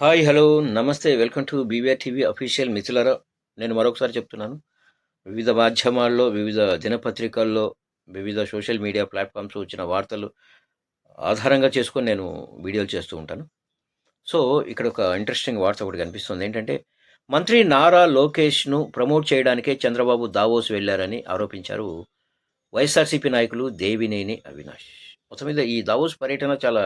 Hi hello నమస్తే welcome to BVR TV official మిత్రులరా. నేను మరొకసారి చెప్తున్నాను. వివిధ మాధ్యమాల్లో వివిధ దినపత్రికల్లో వివిధ సోషల్ మీడియా ప్లాట్ఫామ్స్ వచ్చిన వార్తలు ఆధారంగా చేసుకొని నేను వీడియోలు చేస్తూ ఉంటాను. సో ఇక్కడ ఒక ఇంట్రెస్టింగ్ వార్త ఒకటి కనిపిస్తుంది. ఏంటంటే మంత్రి నారా లోకేష్ను ప్రమోట్ చేయడానికే చంద్రబాబు దావోస్ వెళ్ళారని ఆరోపించారు వైఎస్ఆర్సీపీ నాయకులు దేవినేని అవినాష్. మొత్తం మీద ఈ దావోస్ పర్యటన చాలా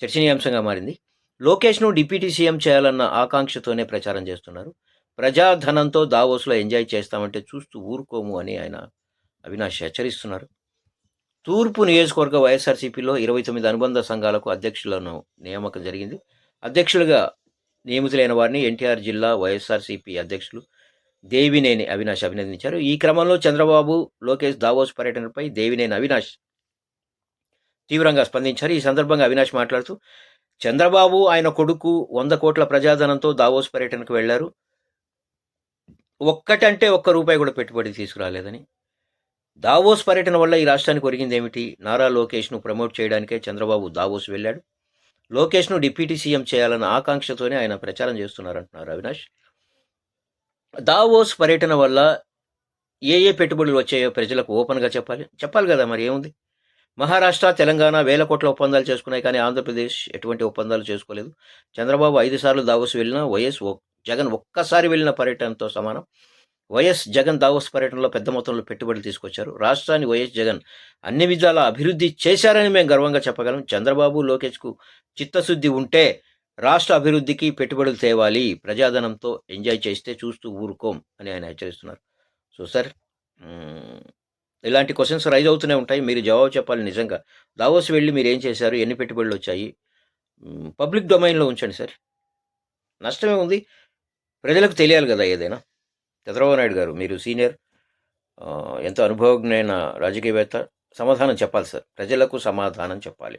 చర్చనీయాంశంగా మారింది. లోకేష్ను డిప్యూటీ సీఎం చేయాలన్న ఆకాంక్షతోనే ప్రచారం చేస్తున్నారు. ప్రజాధనంతో దావోస్లో ఎంజాయ్ చేస్తామంటే చూస్తూ ఊరుకోము అని ఆయన అవినాష్ హెచ్చరిస్తున్నారు. తూర్పు నియోజకవర్గ వైఎస్ఆర్సీపీలో ఇరవై తొమ్మిది అనుబంధ సంఘాలకు అధ్యక్షులను నియామకం జరిగింది. అధ్యక్షులుగా నియమితులైన వారిని ఎన్టీఆర్ జిల్లా వైఎస్ఆర్సీపీ అధ్యక్షులు దేవినేని అవినాష్ అభినందించారు. ఈ క్రమంలో చంద్రబాబు లోకేష్ దావోస్ పర్యటనపై దేవినేని అవినాష్ తీవ్రంగా స్పందించారు. ఈ సందర్భంగా అవినాష్ మాట్లాడుతూ చంద్రబాబు ఆయన కొడుకు వంద కోట్ల ప్రజాధనంతో దావోస్ పర్యటనకు వెళ్ళారు ఒక్కటంటే ఒక్క రూపాయి కూడా పెట్టుబడి తీసుకురాలేదని. దావోస్ పర్యటన వల్ల ఈ రాష్ట్రానికి ఒరిగింది ఏమిటి? నారా లోకేష్ను ప్రమోట్ చేయడానికే చంద్రబాబు దావోస్ వెళ్ళాడు. లోకేష్ను డిప్యూటీ సీఎం చేయాలన్న ఆకాంక్షతోనే ఆయన ప్రచారం చేస్తున్నారంటున్నారు అవినాష్. దావోస్ పర్యటన వల్ల ఏ ఏ పెట్టుబడులు వచ్చాయో ప్రజలకు ఓపెన్గా చెప్పాలి. చెప్పాలి కదా మరి ఏముంది? మహారాష్ట్ర తెలంగాణ వేల కోట్ల ఒప్పందాలు చేసుకున్నాయి కానీ ఆంధ్రప్రదేశ్ ఎటువంటి ఒప్పందాలు చేసుకోలేదు. చంద్రబాబు ఐదు సార్లు దావోస్ వెళ్ళినా వైఎస్ జగన్ ఒక్కసారి వెళ్ళిన పర్యటనతో సమానం. వైఎస్ జగన్ దావోస్ పర్యటనలో పెద్ద మొత్తంలో పెట్టుబడులు తీసుకొచ్చారు. రాష్ట్రాన్ని వైఎస్ జగన్ అన్ని విధాల అభివృద్ధి చేశారని మేము గర్వంగా చెప్పగలం. చంద్రబాబు లోకేష్కు చిత్తశుద్ధి ఉంటే రాష్ట్ర అభివృద్ధికి పెట్టుబడులు తేవాలి. ప్రజాధనంతో ఎంజాయ్ చేస్తే చూస్తూ ఊరుకోం అని ఆయన హెచ్చరిస్తున్నారు. సో సార్ ఇలాంటి క్వశ్చన్స్ రైజ్ అవుతూనే ఉంటాయి. మీరు జవాబు చెప్పాలి నిజంగా. దావోస్ వెళ్ళి మీరు ఏం చేశారు? ఎన్ని పెట్టుబడులు వచ్చాయి? పబ్లిక్ డొమైన్లో ఉంచండి సార్. నష్టమే ఉంది. ప్రజలకు తెలియాలి కదా ఏదైనా. చంద్రబాబు నాయుడు గారు మీరు సీనియర్ ఎంతో అనుభవజ్ఞైన రాజకీయవేత్త సమాధానం చెప్పాలి సార్. ప్రజలకు సమాధానం చెప్పాలి.